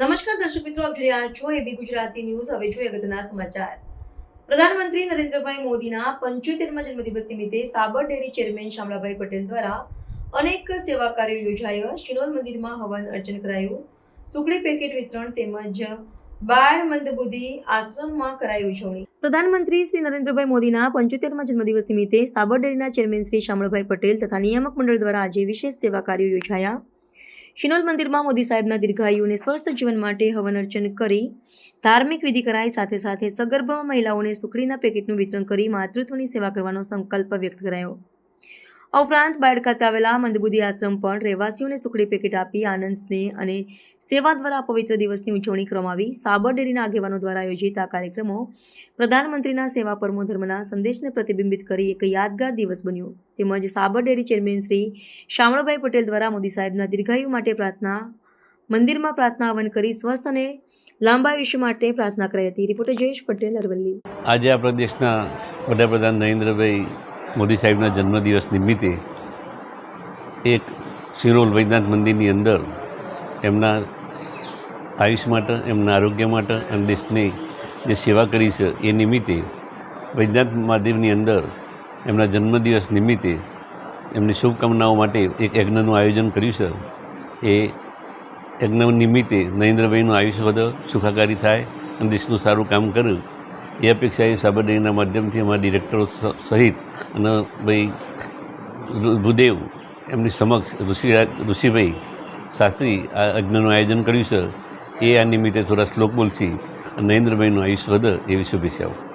નમસ્કાર દર્શક મિત્રો, આપ જોઈ રહ્યા છો એબી ગુજરાતી ન્યૂઝ. હવે જોઈએ અગત્યના સમાચાર. પ્રધાનમંત્રી નરેન્દ્રભાઈ મોદીના પંચોતેરમા જન્મદિવસ નિમિત્તે સાબર ડેરી ચેરમેન શામળાભાઈ પટેલ દ્વારા અનેક સેવા કાર્યો યોજાયા. શિનોલ મંદિરમાં હવન અર્ચન કરાયું. સુખડી પેકેટ વિતરણ તેમજ બાળ મંદબુદ્ધિ આશ્રમમાં કરાઈ ઉજવણી. પ્રધાનમંત્રી શ્રી નરેન્દ્રભાઈ મોદીના પંચોતેરમા જન્મદિવસ નિમિત્તે સાબર ડેરીના ચેરમેન શ્રી શામળભાઈ પટેલ તથા નિયામક મંડળ દ્વારા આજે વિશેષ સેવા કાર્યો યોજાયા. શિનોલ મંદિરમાં મોદી સાહેબના દીર્ઘાયુ અને સ્વસ્થ જીવન માટે હવન અર્ચન કરી ધાર્મિક વિધિ કરાઈ, સાથે સાથે સગર્ભ મહિલાઓને સુખડીના પેકેટનું વિતરણ કરી માતૃત્વની સેવા કરવાનો સંકલ્પ વ્યક્ત કરાયો. આ ઉપરાંત બાયડ ખાતે આવેલા મંદબુદ્ધિ આશ્રમ પણ રહેવાસીઓને સુખડી પેકેટ આપી આનંદ, સ્નેહ અને સેવા દ્વારા પવિત્ર દિવસની ઉજવણી કરવામાં આવી સાબર ડેરીના આગેવાનો દ્વારા આયોજિત આ કાર્યક્રમો પ્રધાનમંત્રીના સેવા પરમો ધર્મના સંદેશને પ્રતિબિંબિત કરી એક યાદગાર દિવસ બન્યો. તેમજ સાબર ડેરી ચેરમેન શ્રી શામળભાઈ પટેલ દ્વારા મોદી સાહેબના દીર્ઘાયુ માટે પ્રાર્થના, મંદિરમાં પ્રાર્થના હવન કરી સ્વસ્થ અને લાંબા આયુષ્ય માટે પ્રાર્થના કરાઈ હતી. રિપોર્ટર જયેશ પટેલ અરવલ્લી. આજે આ પ્રદેશના વડાપ્રધાન નરેન્દ્રભાઈ મોદી સાહેબના જન્મદિવસ નિમિત્તે એક શિરોલ વૈદ્યનાથ મંદિરની અંદર એમના આયુષ માટે, એમના આરોગ્ય માટે અને દેશની જે સેવા કરી છે, એ નિમિત્તે વૈદ્યનાથ મહાદેવની અંદર એમના જન્મદિવસ નિમિત્તે એમની શુભકામનાઓ માટે એક યજ્ઞનું આયોજન કર્યું છે. એ યજ્ઞ નિમિત્તે નરેન્દ્રભાઈનું આયુષ્ય વધે, સુખાકારી થાય, અને દેશનું સારું કામ કર્યું એ અપેક્ષા એ સાબરડેરીના માધ્યમથી અમારા ડિરેક્ટરો સહિત અને ભાઈ ભૂદેવ એમની સમક્ષ ઋષિરાજ ઋષિભાઈ શાસ્ત્રી આ યજ્ઞનું આયોજન કર્યું છે. એ આ નિમિત્તે થોડા શ્લોક બોલશી અને નરેન્દ્રભાઈનું આયુષ્ય વધે એવી શુભેચ્છાઓ.